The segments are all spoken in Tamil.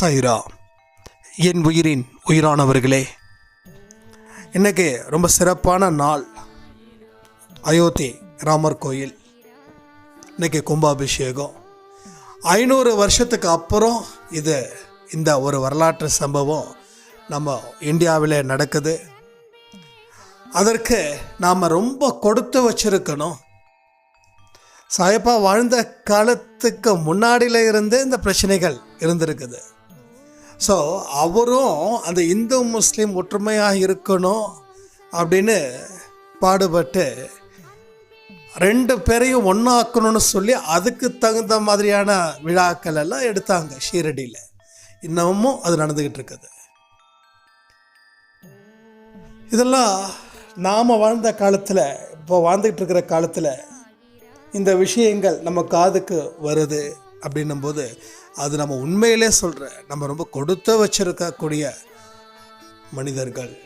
சைரா என் உயிரின் உயிரானவர்களே இன்றைக்கு ரொம்ப சிறப்பான நாள். அயோத்தி ராமர் கோயில். இன்னைக்கு கும்பாபிஷேகம். ஐநூறு வருஷத்துக்கு அப்புறம் இது இந்த ஒரு வரலாற்று சம்பவம் நம்ம இந்தியாவில் நடக்குது. அதற்கு நாம் ரொம்ப கொடுத்து வச்சிருக்கணும். சாயப்பா வாழ்ந்த காலத்துக்கு முன்னாடியில இருந்தே இந்த பிரச்சனைகள் இருந்திருக்குது. ஸோ அவரும் அந்த இந்து முஸ்லீம் ஒற்றுமையாக இருக்கணும் அப்படின்னு பாடுபட்டு ரெண்டு பேரையும் ஒன்றாக்கணும்னு சொல்லி அதுக்கு தகுந்த மாதிரியான விழாக்கள் எல்லாம் எடுத்தாங்க ஷீரடியில். இன்னமும் அது நடந்துக்கிட்டு இருக்குது. இதெல்லாம் நாம் வாழ்ந்த காலத்தில் இப்போ வாழ்ந்துக்கிட்டு இருக்கிற காலத்தில் இந்த விஷயங்கள் நம்ம காதுக்கு வருது அப்படின்னும் போது அது நம்ம உண்மையிலே சொல்கிற நம்ம ரொம்ப கொடுத்து வச்சிருக்கக்கூடிய மனிதர்கள்.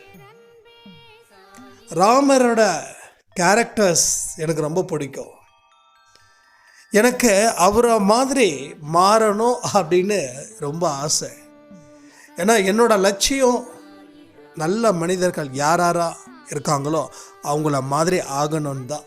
ராமரோட கேரக்டர்ஸ் எனக்கு ரொம்ப பிடிக்கும். எனக்கு அவரை மாதிரி மாறணும் அப்படின்னு ரொம்ப ஆசை. ஏன்னா என்னோட லட்சியம் நல்ல மனிதர்கள் யார் இருக்காங்களோ அவங்கள மாதிரி ஆகணும்னு தான்.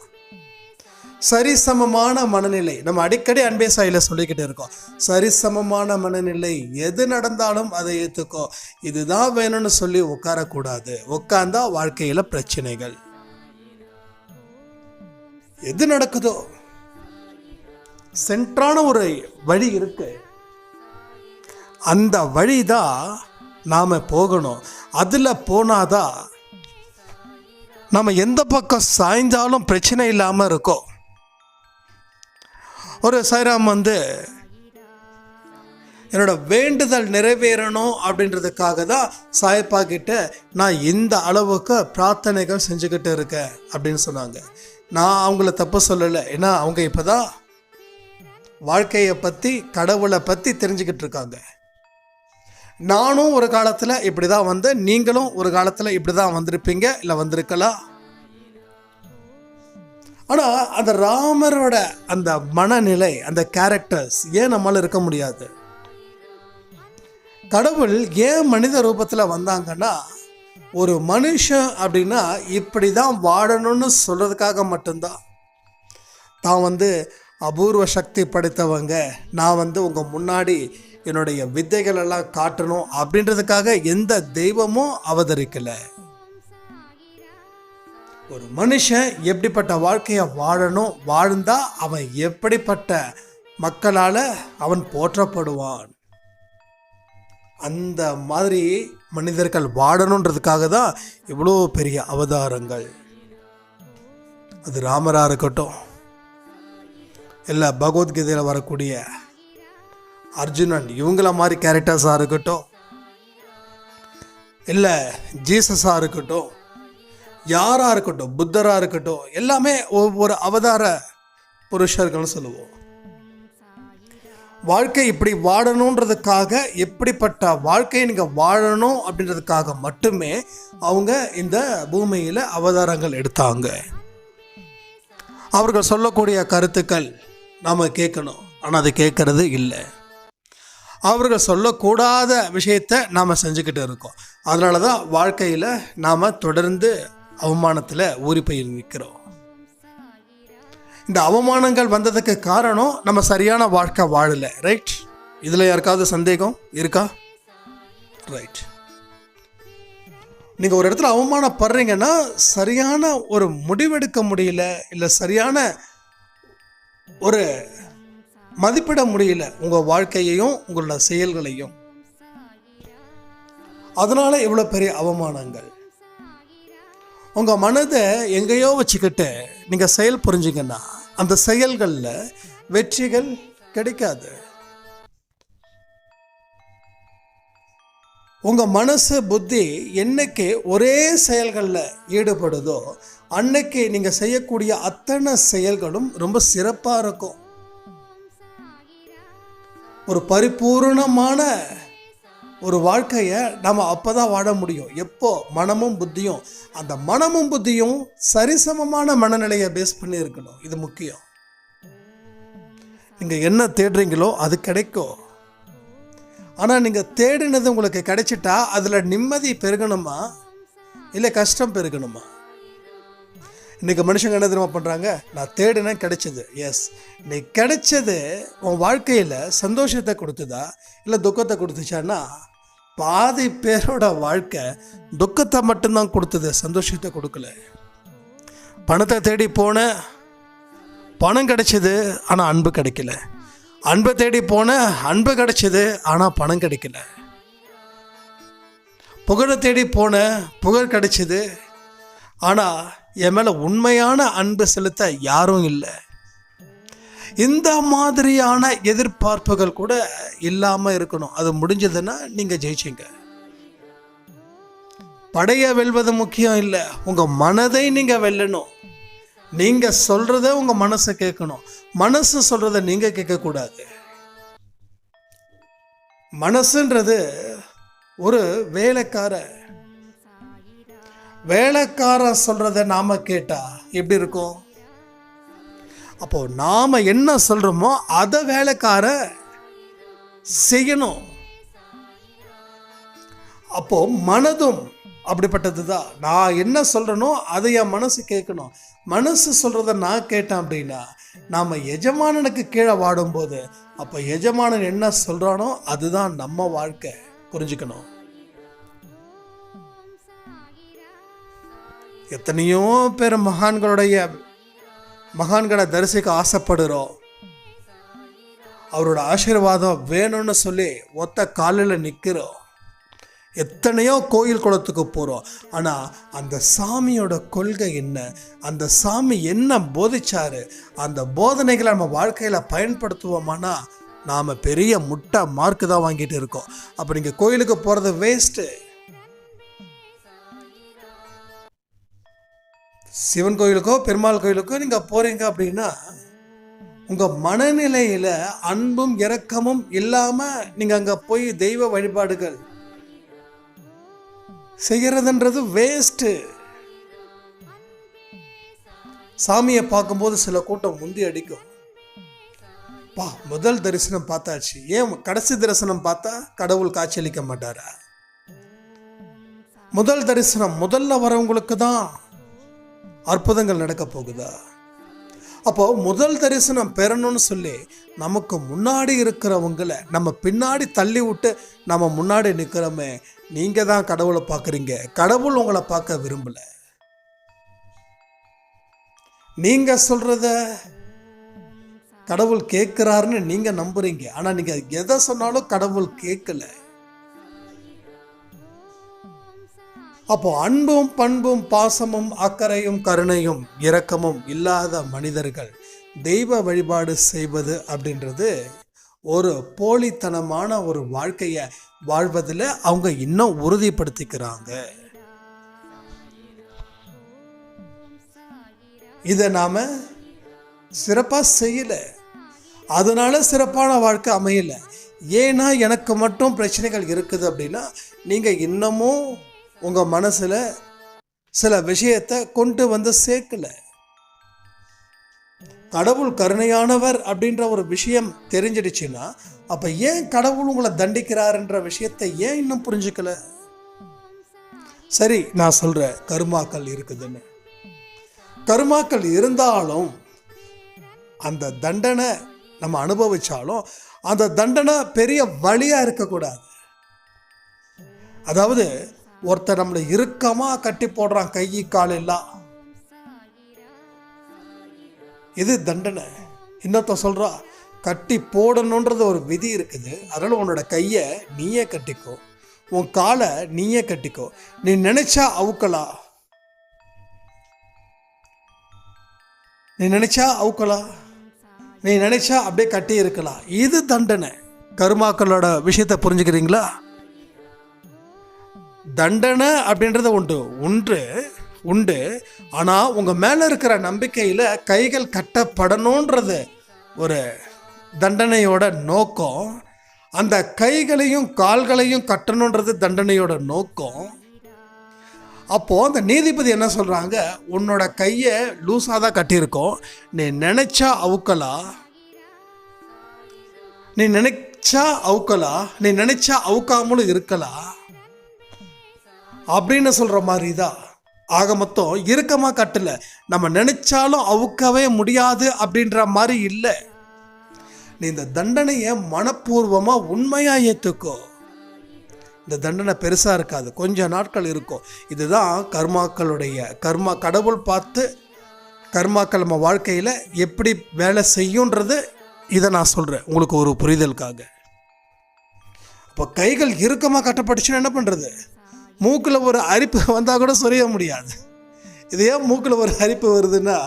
சரிசமமான மனநிலை. நம்ம அடிக்கடி அன்பே சாயில சொல்லிக்கிட்டு இருக்கோம். சரிசமமான மனநிலை. எது நடந்தாலும் அதை ஏற்றுக்கோ இதுதான் வேணும்னு சொல்லி உட்காரக்கூடாது. உட்கார்ந்தா வாழ்க்கையில பிரச்சனைகள். எது நடக்குதோ? சென்றான ஒரு வழி இருக்கு. அந்த வழி தான் நாம போகணும். அதுல போனாதான் நம்ம எந்த பக்கம் சாய்ந்தாலும் பிரச்சனை இல்லாமல் இருக்கோம். ஒரு சைராம் வந்து என்னோட வேண்டுதல் நிறைவேறணும் அப்படின்றதுக்காக தான் சாயப்பா கிட்ட நான் இந்த அளவுக்கு பிரார்த்தனைகள் செஞ்சுக்கிட்டு இருக்கேன் அப்படின்னு சொன்னாங்க. நான் அவங்கள தப்பு சொல்லலை. ஏன்னா அவங்க இப்போ தான் வாழ்க்கையை பற்றி கடவுளை பற்றி தெரிஞ்சுக்கிட்டு இருக்காங்க. நானும் ஒரு காலத்தில் இப்படி தான் வந்தேன். நீங்களும் ஒரு காலத்தில் இப்படி தான் வந்திருப்பீங்க இல்லை வந்திருக்கலாம்? ஆனால் அந்த ராமரோட அந்த மனநிலை அந்த கேரக்டர்ஸ் ஏன் நம்மளால் இருக்க முடியாது? கடவுள் ஏன் மனித ரூபத்தில் வந்தாங்கன்னா ஒரு மனுஷன் அப்படின்னா இப்படி தான் வாழணும்னு சொல்கிறதுக்காக மட்டும்தான். தான் வந்து அபூர்வ சக்தி படைத்தவங்க. நான் வந்து உங்கள் முன்னாடி என்னுடைய வித்தைகளெல்லாம் காட்டணும் அப்படின்றதுக்காக எந்த தெய்வமும் அவதரிக்கலை. ஒரு மனுஷன் எப்படிப்பட்ட வாழ்க்கையை வாழணும் வாழ்ந்தா அவன் எப்படிப்பட்ட மக்களால் அவன் போற்றப்படுவான். அந்த மாதிரி மனிதர்கள் வாழணுன்றதுக்காக தான் இவ்வளோ பெரிய அவதாரங்கள். அது ராமராக இருக்கட்டும் இல்லை பகவத்கீதையில் வரக்கூடிய அர்ஜுனன் இவங்கள மாதிரி கேரக்டர்ஸாக இருக்கட்டும் இல்லை ஜீசஸாக இருக்கட்டும் யாராக இருக்கட்டும் புத்தராக இருக்கட்டும் எல்லாமே ஒவ்வொரு அவதார புருஷர்கள்னு சொல்லுவோம். வாழ்க்கை இப்படி வாழணுன்றதுக்காக எப்படிப்பட்ட வாழ்க்கையை நீங்கள் வாழணும் அப்படின்றதுக்காக மட்டுமே அவங்க இந்த பூமியில் அவதாரங்கள் எடுத்தாங்க. அவர்கள் சொல்லக்கூடிய கருத்துக்கள் நாம் கேட்கணும் ஆனால் அது கேட்கறது இல்லை. அவர்கள் சொல்லக்கூடாத விஷயத்தை நாம் செஞ்சுக்கிட்டு இருக்கோம். அதனால தான் வாழ்க்கையில் நாம் தொடர்ந்து அவமானத்தில் ஊறி போய் நிற்கிறோம் இந்த அவமானங்கள் வந்ததுக்கு காரணம் நம்ம சரியான வாழ்க்கை வாழலை. ரைட் இதில் யாருக்காவது சந்தேகம் இருக்கா? ரைட் நீங்கள் ஒரு இடத்துல அவமானப்படுறீங்கன்னா சரியான ஒரு முடிவெடுக்க முடியல இல்லை சரியான ஒரு மதிப்பிட முடியல உங்கள் வாழ்க்கையையும் உங்களோட செயல்களையும். அதனால் இவ்வளோ பெரிய அவமானங்கள். உங்கள் மனதை எங்கேயோ வச்சுக்கிட்டு நீங்கள் செயல் புரிஞ்சிங்கன்னா அந்த செயல்களில் வெற்றிகள் கிடைக்காது. உங்கள் மனசு புத்தி என்னைக்கு ஒரே செயல்களில் ஈடுபடுதோ அன்னைக்கு நீங்கள் செய்யக்கூடிய அத்தனை செயல்களும் ரொம்ப சிறப்பாக இருக்கும். ஒரு பரிபூர்ணமான ஒரு வாழ்க்கையை நம்ம அப்போ தான் வாழ முடியும். எப்போ? மனமும் புத்தியும். அந்த மனமும் புத்தியும் சரிசமமான மனநிலையை பேஸ் பண்ணி இருக்கணும். இது முக்கியம். நீங்கள் என்ன தேடுறீங்களோ அது கிடைக்கும். ஆனால் நீங்கள் தேடினது உங்களுக்கு கிடைச்சிட்டா அதில் நிம்மதி பெருகணுமா? இல்லை கஷ்டம் பெருகணுமா? இன்றைக்கி மனுஷங்க என்ன தெரியுமா பண்ணுறாங்க நான் தேடினேன் கிடைச்சது. எஸ் நீ கிடைச்சது உன் வாழ்க்கையில் சந்தோஷத்தை கொடுத்துதா? இல்லை துக்கத்தை கொடுத்துச்சான்னா பாதி பேரோட வாழ்க்கை துக்கத்தை மட்டும்தான் கொடுத்தது சந்தோஷத்தை கொடுக்கல. பணத்தை தேடி போன பணம் கிடைச்சது ஆனால் அன்பு கிடைக்கல. அன்பை தேடி போன அன்பு கிடைச்சது ஆனால் பணம் கிடைக்கல. புகழை தேடி போன புகழ் கிடைச்சது ஆனால் என் மேலே உண்மையான அன்பு செலுத்த யாரும் இல்லை. இந்த மாதிரியான எதிர்பார்ப்புகள் கூட இல்லாமல் இருக்கணும். அது முடிஞ்சதுன்னா நீங்கள் ஜெயிச்சிங்க. படையை வெல்வது முக்கியம் இல்லை. உங்கள் மனதை நீங்கள் வெல்லணும். நீங்கள் சொல்கிறத உங்கள் மனசை கேட்கணும். மனசு சொல்கிறத நீங்கள் கேட்கக்கூடாது. மனசுன்றது ஒரு வேலைக்கார. வேலைக்காரன் சொல்கிறத நாம் கேட்டால் எப்படி இருக்கும்? அப்போது நாம் என்ன சொல்கிறோமோ அதை வேலைக்கார செய்யணும். அப்போது மனதும் அப்படிப்பட்டது தான் நான் என்ன சொல்கிறேனோ அதை என் மனசு கேட்கணும். மனசு சொல்கிறத நான் கேட்டேன் அப்படின்னா நாம் எஜமானனுக்கு கீழே வாடும்போது அப்போ எஜமானன் என்ன சொல்கிறானோ அதுதான் நம்ம வாழ்க்கை. புரிஞ்சுக்கணும். எத்தனையோ பேர் மகான்களுடைய மகான்களை தரிசிக்க ஆசைப்படுறோம். அவரோட ஆசீர்வாதம் வேணும்னு சொல்லி ஒத்த காலில் நிற்கிறோம் எத்தனையோ கோயில் குளத்துக்கு போகிறோம் ஆனால் அந்த சாமியோட கொள்கை என்ன? அந்த சாமி என்ன போதிச்சாரு? அந்த போதனைகளை நம்ம வாழ்க்கையில் பயன்படுத்துவோமானா நாம் பெரிய முட்டை மார்க்கு தான் வாங்கிட்டு இருக்கோம். அப்போ நீங்கள் கோயிலுக்கு போகிறது வேஸ்ட்டு சிவன் கோயிலுக்கோ பெருமாள் கோயிலுக்கோ நீங்கள் போகிறீங்க அப்படின்னா உங்கள் மனநிலையில் அன்பும் இரக்கமும் இல்லாமல் நீங்கள் அங்கே போய் தெய்வ வழிபாடுகள் செய்கிறதுன்றது வேஸ்ட்டு சாமியை பார்க்கும்போது சில கூட்டம் முந்தி அடிக்கும். பா முதல் தரிசனம் பார்த்தாச்சு. ஏன் கடைசி தரிசனம் பார்த்தா கடவுள் காட்சியளிக்க மாட்டாரா? முதல் தரிசனம் முதல்ல வரவங்களுக்கு தான் அற்புதங்கள் நடக்க போகுதா? அப்போ முதல் தரிசனம் பெறணும்னு சொல்லி நமக்கு முன்னாடி இருக்கிறவங்கள நம்ம பின்னாடி தள்ளி விட்டு நம்ம முன்னாடி நிற்கிறோமே நீங்கள் தான் கடவுளை பார்க்குறீங்க. கடவுள் உங்களை பார்க்க விரும்பல. நீங்கள் சொல்கிறத கடவுள் கேட்குறாருன்னு நீங்கள் நம்புறீங்க. ஆனால் நீங்கள் எதை சொன்னாலும் கடவுள் கேட்கல. அப்போ அன்பும் பண்பும் பாசமும் அக்கறையும் கருணையும் இரக்கமும் இல்லாத மனிதர்கள் தெய்வ வழிபாடு செய்வது அப்படின்றது ஒரு போலித்தனமான ஒரு வாழ்க்கையை வாழ்வதில் அவங்க இன்னும் உறுதிப்படுத்திக்கிறாங்க. இதை நாம் சிறப்பாக செய்யலை. அதனால சிறப்பான வாழ்க்கை அமையலை. ஏன்னா எனக்கு மட்டும் பிரச்சனைகள் இருக்குது அப்படின்னா நீங்கள் இன்னமும் உங்கள் மனசில் சில விஷயத்தை கொண்டு வந்து சேர்க்கல. கடவுள் கருணையானவர் அப்படின்ற ஒரு விஷயம் தெரிஞ்சிடுச்சுன்னா அப்போ ஏன் கடவுள் உங்களை தண்டிக்கிறாருன்ற விஷயத்தை ஏன் இன்னும் புரிஞ்சுக்கல? சரி நான் சொல்கிறேன் கருமாக்கள் இருக்குதுன்னு. கருமாக்கள் இருந்தாலும் அந்த தண்டனை நம்ம அனுபவிச்சாலும் அந்த தண்டனை பெரிய வழியாக இருக்கக்கூடாது. அதாவது ஒருத்தர் நம்மளை இறுக்கமாக கட்டி போடுறான் கை காலெல்லாம் இது தண்டனை. இன்னொருத்த சொல்கிறா கட்டி போடணுன்றது ஒரு விதி இருக்குது. அதனால் உன்னோட கையை நீயே கட்டிக்கோ. உன் காலை நீயே கட்டிக்கோ. நீ நினைச்சா அவுக்கலா? நீ நினைச்சா அவுக்கலா? நீ நினைச்சா அப்படியே கட்டி இருக்கலாம். இது தண்டனை. கருமாக்களோட விஷயத்தை புரிஞ்சுக்கிறீங்களா? தண்டனை அப்படின்றது உண்டு. உண்டு உண்டு. ஆனால் உங்கள் மேலே இருக்கிற நம்பிக்கையில் கைகள் கட்டப்படணுன்றது ஒரு தண்டனையோட நோக்கம். அந்த கைகளையும் கால்களையும் கட்டணுன்றது தண்டனையோட நோக்கம். அப்போது அந்த நீதிபதி என்ன சொல்கிறாங்க உன்னோட கையை லூஸாக தான் கட்டியிருக்கோம். நீ நினச்சா அவுக்கலாம் நீ நினைச்சா அவுக்கலா? நீ நினைச்சா அவுக்காமலும் இருக்கலாம் அப்படின்னு சொல்கிற மாதிரி தான் ஆக மொத்தம் இறுக்கமாக கட்டல. நம்ம நினைச்சாலும் அவுக்கவே முடியாது அப்படின்ற மாதிரி இல்லை. நீ இந்த தண்டனையை மனப்பூர்வமாக உண்மையாக ஏற்றுக்கோ இந்த தண்டனை பெருசாக இருக்காது. கொஞ்ச நாட்கள் இருக்கும். இதுதான் கர்மாக்களுடைய கர்மா கடவுள் பார்த்து கர்மாக்கள் நம்ம வாழ்க்கையில் எப்படி வேலை செய்யுன்றது இதை நான் சொல்கிறேன் உங்களுக்கு ஒரு புரிதலுக்காக. இப்போ கைகள் இறுக்கமாக கட்டப்பட்டுச்சுன்னா என்ன பண்ணுறது மூக்கில் ஒரு அரிப்பு வந்தால் கூட சொரிய முடியாது. இது ஏன் மூக்கில் ஒரு அரிப்பு வருதுன்னா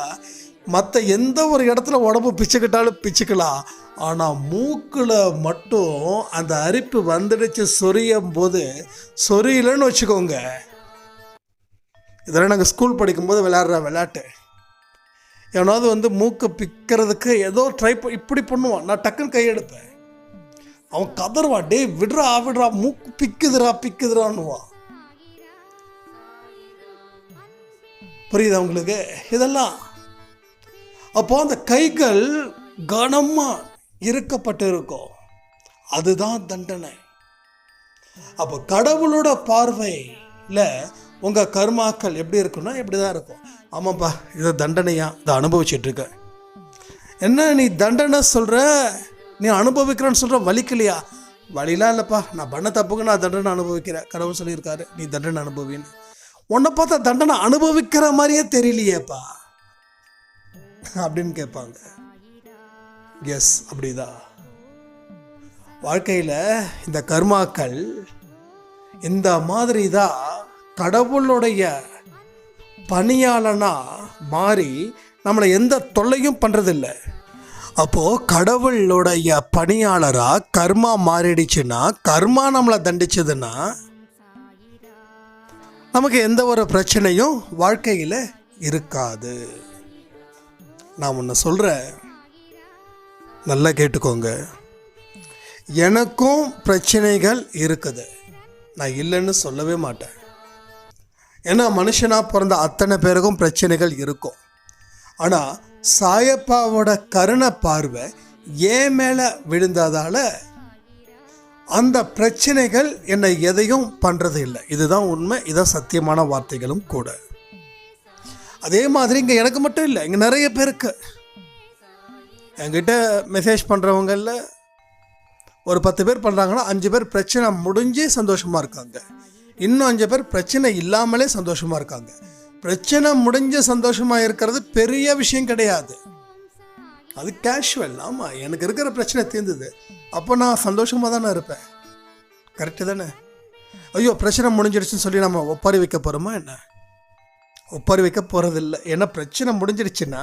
மற்ற எந்த ஒரு இடத்துல உடம்பு பிச்சுக்கிட்டாலும் பிச்சுக்கலாம். ஆனால் மூக்கில் மட்டும் அந்த அரிப்பு வந்துடுச்சு சொரியும் போது சொரியலன்னு வச்சுக்கோங்க. இதெல்லாம் நாங்கள் ஸ்கூல் படிக்கும்போது விளையாடுற விளையாட்டு. எவனாவது வந்து மூக்கை பிக்கிறதுக்கு ஏதோ ட்ரை இப்படி பண்ணுவான். நான் டக்குன்னு கையெடுப்பேன் அவன் கதறுவான். டேய் விடுறா விடுறா மூக்கு பிக்குதுடா பிக்குதுடான்னுவான். புரியுதா உங்களுக்கு? இதெல்லாம். அப்போ அந்த கைகள் கனமாக இறுக்கப்பட்டு இருக்கும் அதுதான் தண்டனை. அப்போ கடவுளோட பார்வையில் உங்கள் கர்மாக்கள் எப்படி இருக்குன்னா இப்படி தான் இருக்கும். ஆமாப்பா இதை தண்டனையா? இதை அனுபவிச்சுட்டு என்ன நீ தண்டனை சொல்கிற நீ அனுபவிக்கிறேன்னு சொல்கிற வலிக்கலையா? வழிலாம் இல்லைப்பா நான் பண்ண தப்புக்கு நான் தண்டனை அனுபவிக்கிறேன். கடவுள் சொல்லியிருக்காரு நீ தண்டனை அனுபவின்னு. உன்னை பார்த்தா தண்டனை அனுபவிக்கிற மாதிரியே தெரியலையேப்பா. அப்படின்னு கேட்பாங்க. எஸ் அப்படிதான் வாழ்க்கையில் இந்த கர்மாக்கள் இந்த மாதிரி தான் கடவுளுடைய பணியாளனாக மாறி நம்மளை எந்த தொல்லையும் பண்ணுறதில்ல அப்போது கடவுளுடைய பணியாளராக கர்மா மாறிடுச்சுன்னா கர்மா நம்மளை தண்டிச்சதுன்னா நமக்கு எந்த ஒரு பிரச்சனையும் வாழ்க்கையில் இருக்காது. நான் ஒன்று சொல்கிறேன் நல்லா கேட்டுக்கோங்க. எனக்கும் பிரச்சனைகள் இருக்குது. நான் இல்லைன்னு சொல்லவே மாட்டேன். ஏன்னா மனுஷனாக பிறந்த அத்தனை பேருக்கும் பிரச்சனைகள் இருக்கும். ஆனால் சாயப்பாவோட கருணை பார்வை ஏன் மேலே விழுந்ததால் அந்த பிரச்சனைகள் என்னை எதையும் பண்ணுறது இல்லை இதுதான் உண்மை இதான் சத்தியமான வார்த்தைகளும் கூட. அதே மாதிரி இங்கே எனக்கு மட்டும் இல்லை இங்கே நிறைய பேருக்கு. என்கிட்ட மெசேஜ் பண்ணுறவங்களில் ஒரு பத்து பேர் பண்ணுறாங்கன்னா அஞ்சு பேர் பிரச்சனை முடிஞ்சு சந்தோஷமாக இருக்காங்க. இன்னும் அஞ்சு பேர் பிரச்சனை இல்லாமலே சந்தோஷமாக இருக்காங்க. பிரச்சனை முடிஞ்சு சந்தோஷமாக இருக்கிறது பெரிய விஷயம் கிடையாது. அது கேஷுவல் ஆமாம் எனக்கு இருக்கிற பிரச்சனை தீர்ந்தது. அப்போ நான் சந்தோஷமாக தானே இருப்பேன். கரெக்டு தானே? ஐயோ பிரச்சனை முடிஞ்சிடுச்சுன்னு சொல்லி நம்ம ஒப்பாரி வைக்க போகிறோமா என்ன? ஒப்பாரி வைக்க போகிறதில்ல ஏன்னா பிரச்சனை முடிஞ்சிடுச்சுன்னா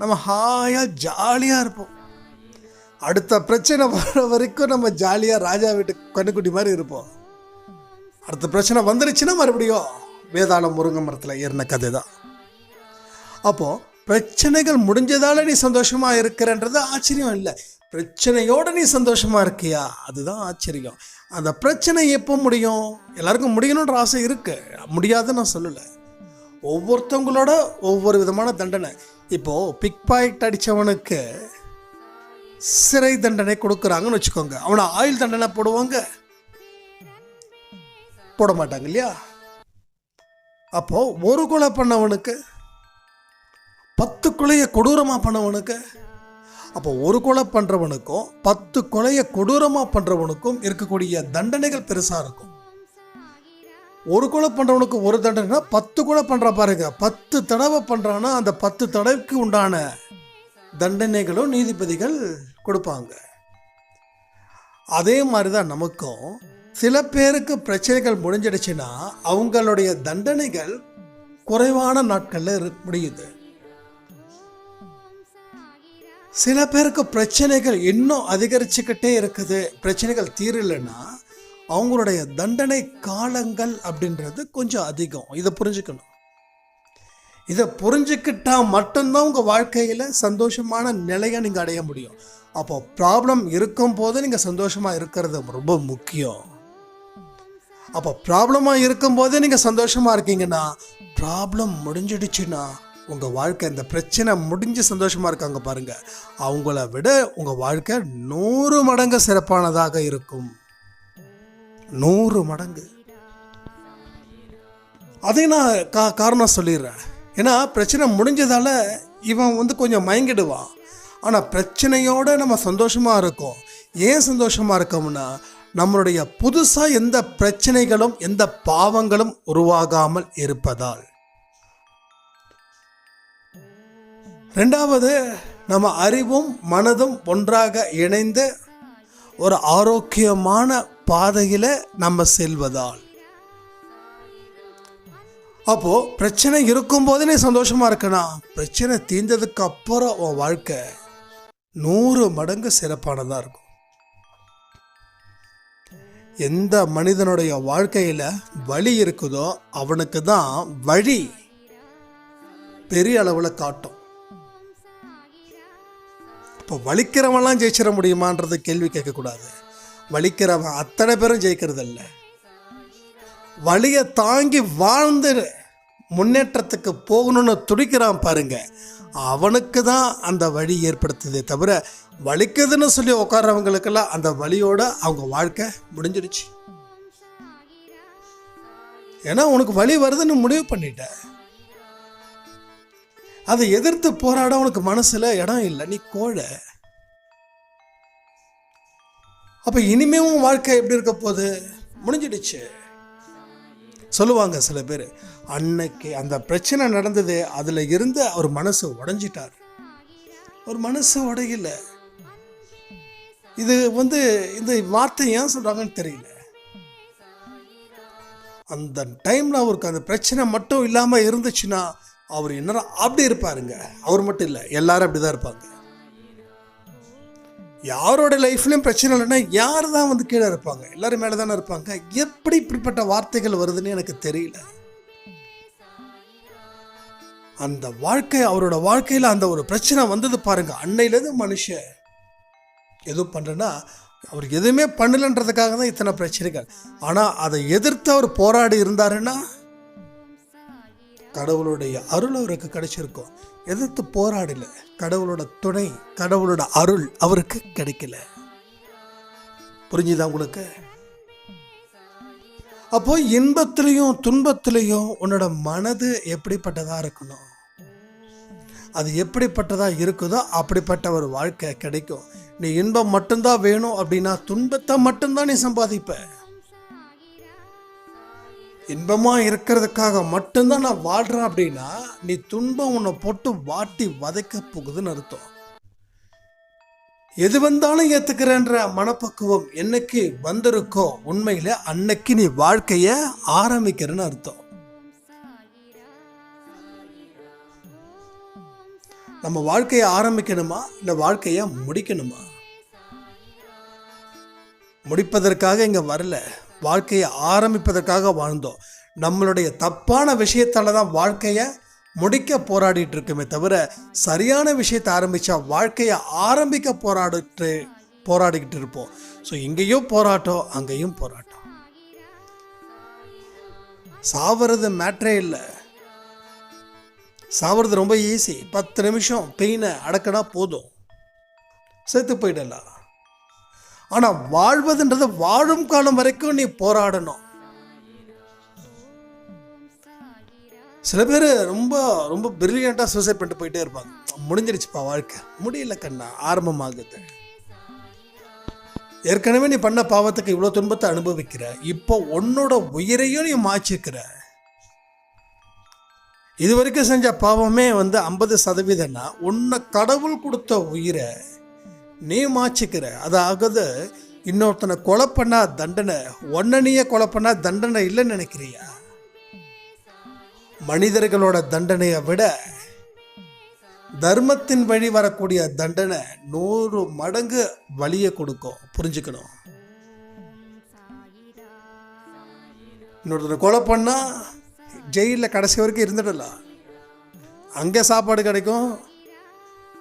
நம்ம ஹாயாக ஜாலியாக இருப்போம். அடுத்த பிரச்சனை வர வரைக்கும் நம்ம ஜாலியாக ராஜா வீட்டு கண்ணுக்குட்டி மாதிரி இருப்போம். அடுத்த பிரச்சனை வந்துடுச்சுன்னா மறுபடியும் வேதாளம் முருங்கை மரத்தில் ஏறின கதை தான் அப்போது பிரச்சனைகள் முடிஞ்சதால நீ சந்தோஷமாக இருக்கிறன்றது ஆச்சரியம் இல்லை. பிரச்சனையோட நீ சந்தோஷமாக இருக்கியா? அதுதான் ஆச்சரியம். அந்த பிரச்சனை எப்போ முடியும்? எல்லாருக்கும் முடியணுன்ற ஆசை இருக்கு. முடியாதுன்னு நான் சொல்லலை. ஒவ்வொருத்தவங்களோட ஒவ்வொரு விதமான தண்டனை. இப்போது பிக் பாயிண்ட் அடித்தவனுக்கு சிறை தண்டனை கொடுக்குறாங்கன்னு வச்சுக்கோங்க. அவனை ஆயுள் தண்டனை போடுவாங்க. போட மாட்டாங்க இல்லையா? அப்போ ஒரு கொலை பண்ணவனுக்கு பத்து கொலையை கொடூரமாக பண்ணவனுக்கு? அப்போ ஒரு கொலை பண்ணுறவனுக்கும் பத்து கொலையை கொடூரமாக பண்ணுறவனுக்கும் இருக்கக்கூடிய தண்டனைகள் பெருசாக இருக்கும். ஒரு கொலை பண்ணுறவனுக்கு ஒரு தண்டனைனா பத்து கொலை பண்ணுற பாருங்க. பத்து தடவை பண்ணுறான்னா அந்த பத்து தடவைக்கு உண்டான தண்டனைகளும் நீதிபதிகள் கொடுப்பாங்க. அதே மாதிரி தான் நமக்கும் சில பேருக்கு பிரச்சனைகள் முடிஞ்சிடுச்சுன்னா அவங்களுடைய தண்டனைகள் குறைவான நாட்களில் இரு- முடியுது. சில பேருக்கு பிரச்சனைகள் இன்னும் அதிகரிச்சுக்கிட்டே இருக்குது. பிரச்சனைகள் தீரலைன்னா அவங்களுடைய தண்டனை காலங்கள் அப்படின்றது கொஞ்சம் அதிகம். இதை புரிஞ்சுக்கணும். இதை புரிஞ்சுக்கிட்டா மட்டும்தான் உங்கள் வாழ்க்கையில் சந்தோஷமான நிலையை நீங்கள் அடைய முடியும். அப்போ ப்ராப்ளம் இருக்கும் போது நீங்கள் சந்தோஷமாக இருக்கிறது ரொம்ப முக்கியம். அப்போ ப்ராப்ளமாக இருக்கும்போதே நீங்கள் சந்தோஷமாக இருக்கீங்கன்னா ப்ராப்ளம் முடிஞ்சிடுச்சுன்னா உங்கள் வாழ்க்கை இந்த பிரச்சனை முடிஞ்சு சந்தோஷமாக இருக்காங்க பாருங்கள் அவங்கள விட உங்கள் வாழ்க்கை நூறு மடங்கு சிறப்பானதாக இருக்கும். நூறு மடங்கு. அதையும் நான் கா காரணம் சொல்லிடுறேன். ஏன்னா பிரச்சனை முடிஞ்சதால் இவன் வந்து கொஞ்சம் மயங்கிடுவான். ஆனால் பிரச்சனையோடு நம்ம சந்தோஷமாக இருக்கோம். ஏன் சந்தோஷமாக இருக்கோம்னா நம்மளுடைய புதுசாக எந்த பிரச்சனைகளும் எந்த பாவங்களும் உருவாகாமல் இருப்பதால். ரெண்டாவது நம்ம அறிவும் மனதும் ஒன்றாக இணைந்து ஒரு ஆரோக்கியமான பாதையில் நம்ம செல்வதால். அப்போது பிரச்சனை இருக்கும்போது நீ சந்தோஷமாக இருக்கணும் பிரச்சனை தீர்ந்ததுக்கு அப்புறம் உன் வாழ்க்கை நூறு மடங்கு சிறப்பானதாக இருக்கும். எந்த மனிதனுடைய வாழ்க்கையில் வழி இருக்குதோ அவனுக்கு தான் வழி பெரிய அளவில் காட்டும். இப்போ வலிக்கிறவன்லாம் ஜெயிச்சிட முடியுமான்றது கேள்வி கேட்கக்கூடாது. வலிக்கிறவன் அத்தனை பேரும் ஜெயிக்கிறதில்ல. வழியை தாங்கி வாழ்ந்து முன்னேற்றத்துக்கு போகணும்னு துடிக்கிறான் பாருங்க. அவனுக்கு தான் அந்த வழி ஏற்படுத்துதே தவிர வலிக்குதுன்னு சொல்லி உட்கார்றவங்களுக்கெல்லாம் அந்த வழியோட அவங்க வாழ்க்கை முடிஞ்சிருச்சு ஏன்னா உனக்கு வழி வருதுன்னு முடிவு பண்ணிட்டேன் அதை எதிர்த்து போராட உனக்கு மனசுல இடம் இல்லை நீ கோழை. அப்ப இனிமே உன் வாழ்க்கை எப்படி இருக்க போகுது? முடிஞ்சிடுச்சு. சொல்லுவாங்க சில பேர் அன்னைக்கு அந்த பிரச்சனை நடந்தது அதில் இருந்து அவர் மனசு உடஞ்சிட்டார். ஒரு மனசு உடையல. இது வந்து இந்த வார்த்தை ஏன் சொல்றாங்கன்னு தெரியல. அந்த டைம்ல அவருக்கு அந்த பிரச்சனை மட்டும் இல்லாம இருந்துச்சுன்னா அவர் என்ன அப்படி இருப்பாருங்க. அவர் மட்டும் இல்லை எல்லாரும் அப்படிதான் இருப்பாங்க. யாரோட லைஃப்லையும் பிரச்சனை இல்லைன்னா யார் தான் வந்து கீழே இருப்பாங்க? எல்லாரும் மேலே தானே இருப்பாங்க? எப்படி இப்படிப்பட்ட வார்த்தைகள் வருதுன்னு எனக்கு தெரியல. அந்த வாழ்க்கை அவரோட வாழ்க்கையில் அந்த ஒரு பிரச்சனை வந்தது பாருங்க. அன்னையிலேருந்து மனுஷன் எதுவும் பண்ணுறேன்னா அவர் எதுவுமே பண்ணலன்றதுக்காக தான் இத்தனை பிரச்சனைகள். ஆனால் அதை எதிர்த்து அவர் போராடி இருந்தாருன்னா கடவுளுடைய அருள் அவருக்கு கிடைச்சிருக்கும். எதிர்த்து போராடல. கடவுளோட துணை கடவுளோட அருள் அவருக்கு கிடைக்கல. புரிஞ்சுதா உங்களுக்கு? அப்போ இன்பத்திலையும் துன்பத்திலையும் உன்னோட மனது எப்படிப்பட்டதா இருக்கணும்? அது எப்படிப்பட்டதா இருக்குதோ அப்படிப்பட்ட ஒரு வாழ்க்கை கிடைக்கும். நீ இன்பம் மட்டும்தான் வேணும் அப்படின்னா துன்பத்தை மட்டும்தான் நீ சம்பாதிப்ப. இன்பமாக இருக்கிறதுக்காக மட்டும்தான் நான் வாழ்கிறேன் அப்படின்னா நீ துன்பம் உன்னை போட்டு வாட்டி வதைக்க போகுதுன்னு அர்த்தம். எது வந்தாலும் ஏற்றுக்கிறேன்ற மனப்பக்குவம் என்னைக்கு வந்திருக்கோ உண்மையில் அன்னைக்கு நீ வாழ்க்கைய ஆரம்பிக்கிறேன்னு அர்த்தம். நம்ம வாழ்க்கையை ஆரம்பிக்கணுமா? இல்லை வாழ்க்கையை முடிக்கணுமா? முடிப்பதற்காக இங்கே வரல. வாழ்க்கையை ஆரம்பிப்பதற்காக வாழ்ந்தோம். நம்மளுடைய தப்பான விஷயத்தால தான் வாழ்க்கையை முடிக்க போராடிட்டு இருக்குமே தவிர சரியான விஷயத்தை ஆரம்பிச்சா வாழ்க்கையை ஆரம்பிக்க போராடிட்டு போராடிக்கிட்டு இருப்போம். ஸோ இங்கேயும் போராட்டம் அங்கேயும் போராட்டம். சாவறது மேட்ரே இல்லை. சாவறது ரொம்ப ஈஸி பத்து நிமிஷம் பெயினை அடக்கினா போதும். செத்து போயிடலாம். ஆனால் வாழ்வதுன்றது வாழும் காலம் வரைக்கும் நீ போராடணும். சில பேர் ரொம்ப ரொம்ப பிரில்லியண்ட்டாக சூசைட் பண்ணிட்டு போயிட்டே இருப்பாங்க. முடிஞ்சிருச்சுப்பா வாழ்க்கை. முடியல கண்ணா ஆரம்பமாகுது. ஏற்கனவே நீ பண்ண பாவத்துக்கு இவ்வளோ துன்பத்தை அனுபவிக்கிற. இப்போ உன்னோட உயிரையும் நீ மாச்சிக்கிற இது வரைக்கும் செஞ்ச பாவமே வந்து ஐம்பது சதவீதம்னா உன்னை கடவுள் கொடுத்த உயிரை நீ மாச்சிக்கிற. அதாவது இன்னொருத்தனை கொலை பண்ணா தண்டனை ஒன்னனையே கொலை பண்ணா தண்டனை இல்லைன்னு நினைக்கிறியா? மனிதர்களோட தண்டனையை விட தர்மத்தின் வழி வரக்கூடிய தண்டனை நூறு மடங்கு வலியை கொடுக்கும். புரிஞ்சுக்கணும். இன்னொருத்தனை கொலை பண்ணா ஜெயிலில் கடைசி வரைக்கும் இருந்துடலாம். அங்கே சாப்பாடு கிடைக்கும்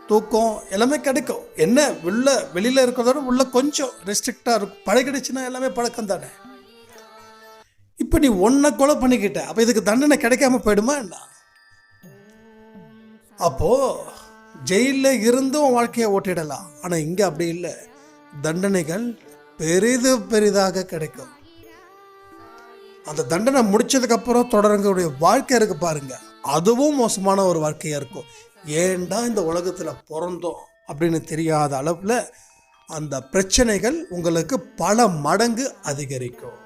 தூக்கம் எல்லாமே கிடைக்கும். என்ன உள்ள வெளியில் இருக்கிறதோட உள்ள கொஞ்சம் ரெஸ்ட்ரிக்டாக இருக்கும். பழகிடுச்சுன்னா எல்லாமே பழக்கம் தானே? இப்போ நீ ஒன்றை கொலை பண்ணிக்கிட்ட. அப்போ இதுக்கு தண்டனை கிடைக்காம போயிடுமா என்ன? அப்போ ஜெயிலில் இருந்தும் வாழ்க்கையை ஓட்டிடலாம். ஆனால் இங்கே அப்படி இல்லை. தண்டனைகள் பெரிது பெரிதாக கிடைக்கும். அந்த தண்டனை முடிச்சதுக்கப்புறம் தொடரங்களுடைய வாழ்க்கை இருக்கு பாருங்க. அதுவும் மோசமான ஒரு வாழ்க்கையாக இருக்கும். ஏன்டா இந்த உலகத்தில் பிறந்தோம் அப்படின்னு தெரியாத அளவில் அந்த பிரச்சனைகள் உங்களுக்கு பல மடங்கு அதிகரிக்கும்.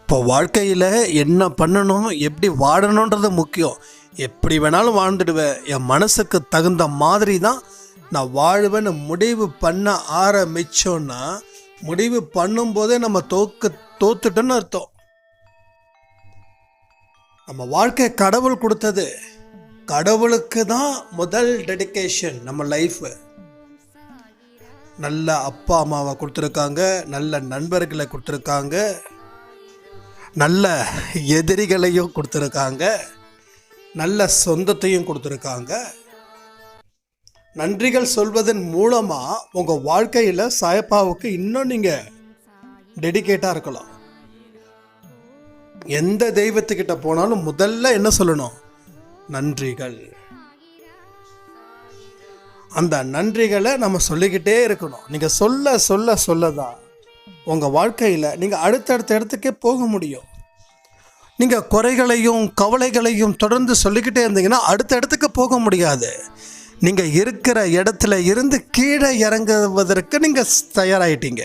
இப்போ வாழ்க்கையில் என்ன பண்ணணும் எப்படி வாழணுன்றது முக்கியம். எப்படி வேணாலும் வாழ்ந்துடுவேன் என் மனசுக்கு தகுந்த மாதிரி தான் நான் வாழ்வேன்னு முடிவு பண்ண ஆரம்பித்தோன்னா முடிவு பண்ணும்போதே நம்ம தோக்க தோத்துட்டோன்னு அர்த்தம். நம்ம வாழ்க்கை கடவுள் கொடுத்தது. கடவுளுக்கு தான் முதல் டெடிகேஷன் நம்ம லைஃபு நல்ல அப்பா அம்மாவை கொடுத்துருக்காங்க நல்ல நண்பர்களை கொடுத்துருக்காங்க நல்ல எதிரிகளையும் கொடுத்துருக்காங்க நல்ல சொந்தத்தையும் கொடுத்துருக்காங்க. நன்றிகள் சொல்வதன் மூலமாக உங்கள் வாழ்க்கையில் சாயப்பாவுக்கு இன்னும் நீங்கள் டெடிகேட்டாக இருக்கலாம். எந்த தெய்வத்துக்கிட்ட போனாலும் முதல்ல என்ன சொல்லணும்? நன்றிகள். அந்த நன்றிகளை நம்ம சொல்லிக்கிட்டே இருக்கணும். நீங்கள் சொல்ல சொல்ல சொல்லதான். உங்கள் வாழ்க்கையில் நீங்கள் அடுத்தடுத்த இடத்துக்கே போக முடியும். நீங்கள் குறைகளையும் கவலைகளையும் தொடர்ந்து சொல்லிக்கிட்டே இருந்தீங்கன்னா அடுத்த இடத்துக்கு போக முடியாது. நீங்கள் இருக்கிற இடத்துல இருந்து கீழே இறங்குவதற்கு நீங்கள் தயாராகிட்டீங்க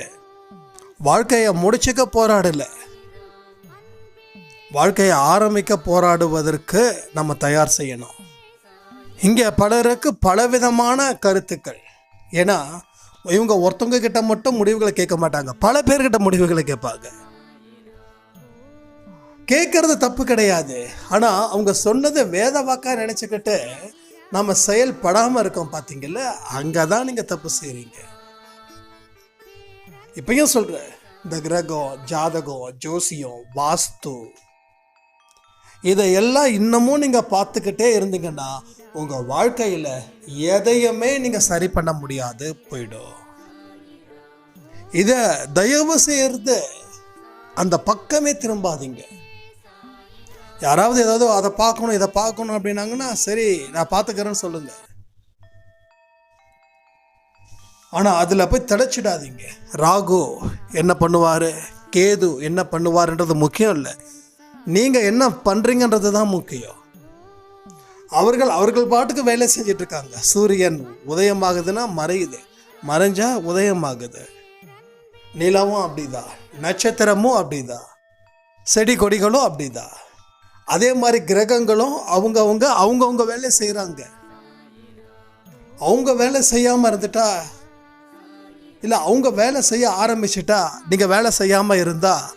வாழ்க்கையை முடிச்சுக்க போராடலை வாழ்க்கையை ஆரம்பிக்க போராடுவதற்கு நம்ம தயார் செய்யணும். இங்கே பலருக்கு பலவிதமான கருத்துக்கள். ஏன்னா இவங்க ஒருத்தவங்க கிட்ட மட்டும் முடிவுகளை கேட்க மாட்டாங்க. பல பேர்கிட்ட முடிவுகளை கேட்பாங்க. கேட்கறது தப்பு கிடையாது. ஆனால் அவங்க சொன்னதை வேத வாக்கா நினச்சிக்கிட்டு நம்ம செயல்படாமல் இருக்கோம் பார்த்தீங்கல்ல அங்கே தான் நீங்கள் தப்பு செய்கிறீங்க இப்பயும் சொல்கிறேன் இந்த கிரகம் ஜாதகம் ஜோசியம் வாஸ்து இதையெல்லாம் இன்னமும் நீங்கள் பார்த்துக்கிட்டே இருந்தீங்கன்னா உங்கள் வாழ்க்கையில் எதையுமே நீங்கள் சரி பண்ண முடியாது போயிடும். இதை தயவு செய்யறது அந்த பக்கமே திரும்பாதீங்க. யாராவது ஏதாவது அதை பார்க்கணும் இதை பார்க்கணும் அப்படின்னாங்கன்னா சரி நான் பார்த்துக்கிறேன்னு சொல்லுங்க. ஆனால் அதில் போய் தடைச்சிடாதீங்க. ராகு என்ன பண்ணுவார்? கேது என்ன பண்ணுவாருன்றது முக்கியம் இல்லை. நீங்கள் என்ன பண்ணுறீங்கன்றது தான் முக்கியம். அவர்கள் அவர்கள் பாட்டுக்கு வேலை செஞ்சிட்டு இருக்காங்க சூரியன் உதயமாகுதுன்னா மறையுது. மறைஞ்சா உதயமாகுது. நிலவும் அப்படிதான். நட்சத்திரமும் அப்படிதான். செடி கொடிகளும் அப்படிதான். அதே மாதிரி கிரகங்களும் அவங்கவுங்க அவங்கவுங்க வேலையை செய்கிறாங்க அவங்க வேலை செய்யாமல் இருந்துட்டா இல்லை அவங்க வேலை செய்ய ஆரம்பிச்சிட்டா நீங்கள் வேலை செய்யாமல் இருந்தால்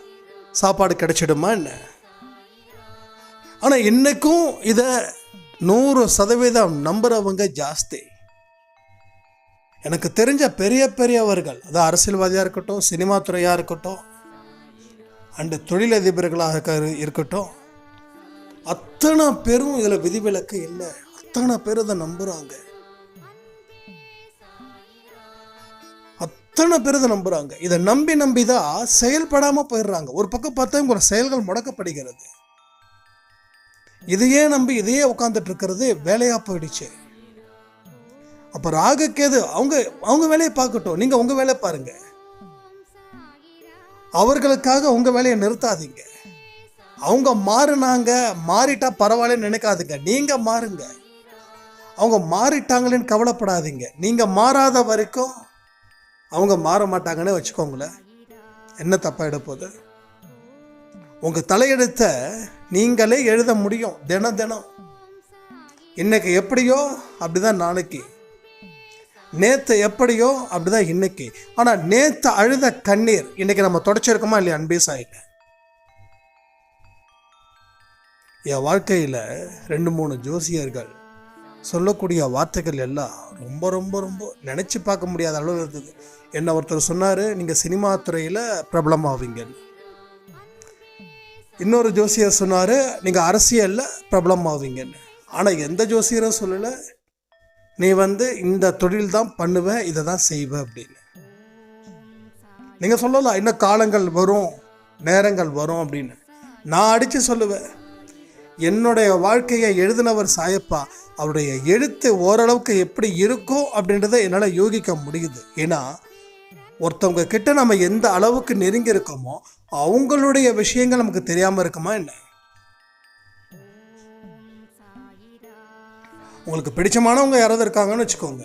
சாப்பாடு கிடைச்சிடுமா என்ன ஆனால் இன்றைக்கும் இதை நூறு சதவீதம் நம்புறவங்க ஜாஸ்தி. எனக்கு தெரிஞ்ச பெரிய பெரியவர்கள் அது அரசியல்வாதியாக இருக்கட்டும் சினிமா துறையாக இருக்கட்டும் அண்டு தொழிலதிபர்களாக இருக்கட்டும் அத்தனை பேரும் இதில் விதிவிலக்கு இல்லை. அத்தனை பேர் இதை நம்புகிறாங்க அத்தனை பேர் இதை நம்புகிறாங்க இதை நம்பி நம்பி தான் செயல்படாமல் போயிடுறாங்க. ஒரு பக்கம் பார்த்தா இவங்க செயல்கள் முடக்கப்படுகிறது. இதையே நம்பி இதையே உட்காந்துட்டு இருக்கிறது வேலையாக போயிடுச்சு. அப்போ ராகக்கேது அவங்க அவங்க வேலையை பார்க்கட்டும். நீங்கள் உங்கள் வேலையை பாருங்க. அவர்களுக்காக உங்கள் வேலையை நிறுத்தாதீங்க. அவங்க மாறினாங்க மாறிட்டா பரவாயில்லன்னு நினைக்காதுங்க. நீங்கள் மாறுங்க. அவங்க மாறிட்டாங்களேன்னு கவலைப்படாதீங்க. நீங்கள் மாறாத வரைக்கும் அவங்க மாற மாட்டாங்கன்னு வச்சுக்கோங்களேன். என்ன தப்பாக எடுப்போது உங்கள் தலையெழுத்தை நீங்களே எழுத முடியும் தினம் தினம். இன்னைக்கு எப்படியோ அப்படிதான் நாளைக்கு. நேற்று எப்படியோ அப்படிதான் இன்னைக்கு. ஆனால் நேற்று அழுத கண்ணீர் இன்னைக்கு நம்ம தொடச்சிருக்கோமா இல்லையா அன்பே சாயிட்ட? என் வாழ்க்கையில் ரெண்டு மூணு ஜோசியர்கள் சொல்லக்கூடிய வார்த்தைகள் எல்லாம் ரொம்ப ரொம்ப ரொம்ப நினச்சி பார்க்க முடியாத அளவு இருந்தது. என்ன ஒருத்தர் சொன்னார் நீங்கள் சினிமா துறையில் பிரபலமாவீங்கன்னு. இன்னொரு ஜோசியர் சொன்னார் நீங்கள் அரசியலில் பிரபலமாவீங்கன்னு. ஆனால் எந்த ஜோசியரும் சொல்லலை நீ வந்து இந்த தொழில் தான் பண்ணுவ இதை தான் செய்வ அப்படின்னு. நீங்கள் சொல்லலாம் இன்னும் காலங்கள் வரும் நேரங்கள் வரும் அப்படின்னு. நான் அடித்து சொல்லுவேன் என்னுடைய வாழ்க்கையை எழுதினவர் சாயப்பா அவருடைய எழுத்து ஓரளவுக்கு எப்படி இருக்கும் அப்படின்றத என்னால் யோகிக்க முடியுது. ஏன்னா ஒருத்தவங்க கிட்ட நம்ம எந்த அளவுக்கு நெருங்கி இருக்கோமோ அவங்களுடைய விஷயங்கள் நமக்கு தெரியாமல் இருக்குமா என்ன? உங்களுக்கு பிடிச்சமானவங்க யாராவது இருக்காங்கன்னு வச்சுக்கோங்க.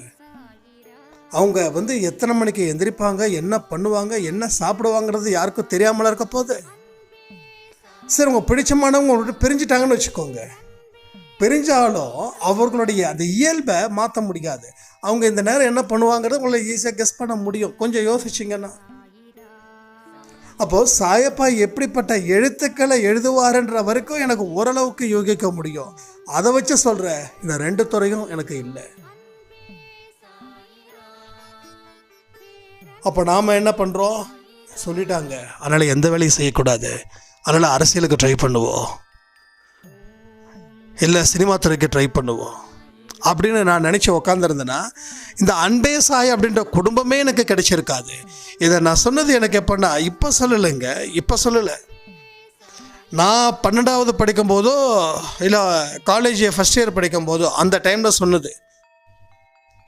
அவங்க வந்து எத்தனை மணிக்கு எந்திரிப்பாங்க என்ன பண்ணுவாங்க என்ன சாப்பிடுவாங்கிறது யாருக்கும் தெரியாமல் இருக்க போகுது? சரி உங்கள் பிடிச்சமானவங்க உங்கள்கிட்ட பிரிஞ்சிட்டாங்கன்னு வச்சுக்கோங்க. பிரிஞ்சாலும் அவர்களுடைய அந்த இயல்பை மாற்ற முடியாது. அவங்க இந்த நேரம் என்ன பண்ணுவாங்கிறது உங்களை ஈஸியாக கெஸ் பண்ண முடியும். கொஞ்சம் யோசிச்சிங்கன்னா. அப்போது சாயப்பா எப்படிப்பட்ட எழுத்துக்களை எழுதுவாருன்ற வரைக்கும் எனக்கு ஓரளவுக்கு யோகிக்க முடியும். அதை வச்சு சொல்கிறேன் இந்த ரெண்டு துறையும் எனக்கு இல்லை. அப்போ நாம் என்ன பண்ணுறோம் சொல்லிட்டாங்க. அதனால் எந்த வேலையும் செய்யக்கூடாது. அதனால் அரசியலுக்கு ட்ரை பண்ணுவோம். இல்லை சினிமா துறைக்கு ட்ரை பண்ணுவோம். அப்படின்னு நான் நினச்சி உக்காந்துருந்தேன்னா இந்த அன்பே சாய் அப்படின்ற குடும்பமே எனக்கு கிடைச்சிருக்காது. இதை நான் சொன்னது எனக்கு எப்படின்னா இப்போ சொல்லலைங்க இப்போ சொல்லலை. நான் பன்னெண்டாவது படிக்கும்போதோ இல்லை காலேஜ் ஃபஸ்ட் இயர் படிக்கும்போதோ அந்த டைமில் சொன்னது.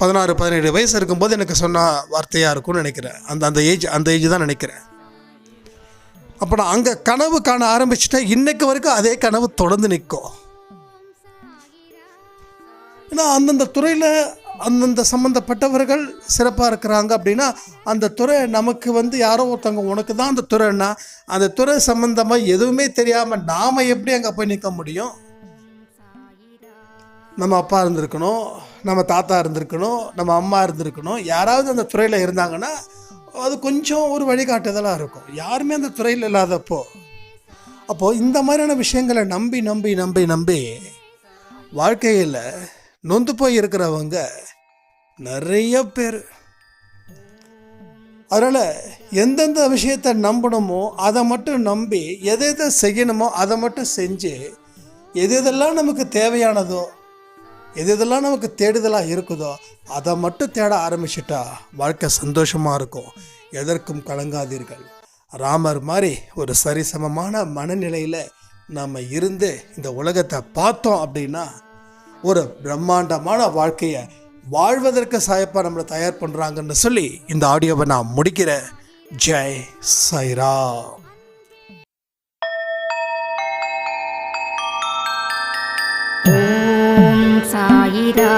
பதினாறு பதினேழு வயசு இருக்கும்போது எனக்கு சொன்ன வார்த்தையாக இருக்கும்னு நினைக்கிறேன். அந்த அந்த ஏஜ் அந்த ஏஜ் தான் நினைக்கிறேன். அப்போ நான் அங்கே கனவு காண ஆரம்பிச்சிட்டேன். இன்றைக்கு வரைக்கும் அதே கனவு தொடர்ந்து நிற்கும். ஏன்னா அந்தந்த துறையில் அந்தந்த சம்மந்தப்பட்டவர்கள் சிறப்பாக இருக்கிறாங்க அப்படின்னா அந்த துறை நமக்கு வந்து யாரோ ஒருத்தவங்க உனக்கு தான் அந்த துறைன்னா அந்த துறை சம்மந்தமாக எதுவுமே தெரியாமல் நாம் எப்படி அங்கே போய் நிற்க முடியும்? நம்ம அப்பா இருந்திருக்கணும் நம்ம தாத்தா இருந்திருக்கணும் நம்ம அம்மா இருந்திருக்கணும். யாராவது அந்த துறையில் இருந்தாங்கன்னா அது கொஞ்சம் ஒரு வழிகாட்டுதலாக இருக்கும். யாருமே அந்த துறையில் இல்லாதப்போ. அப்போது இந்த மாதிரியான விஷயங்களை நம்பி நம்பி நம்பி நம்பி வாழ்க்கையில் நொந்து போய் இருக்கிறவங்க நிறைய பேர். அதனால் எந்தெந்த விஷயத்தை நம்பணுமோ அதை மட்டும் நம்பி எதை எதை செய்யணுமோ அதை மட்டும் செஞ்சு எது எதெல்லாம் நமக்கு தேவையானதோ எது எதெல்லாம் நமக்கு தேடுதலாக இருக்குதோ அதை மட்டும் தேட ஆரம்பிச்சிட்டா வாழ்க்கை சந்தோஷமாக இருக்கும். எதற்கும் கலங்காதீர்கள். ராமர் மாதிரி ஒரு சரிசமமான மனநிலையில் நாம் இருந்து இந்த உலகத்தை பார்த்தோம் அப்படின்னா ஒரு பிரம்மாண்டமான வாழ்க்கையை வாழ்வதற்கு சாயப்பா நம்மளை தயார் பண்ணுறாங்கன்னு சொல்லி இந்த ஆடியோவை நான் முடிக்கிறேன். ஜெய் சைரா ஓம் சாயிரா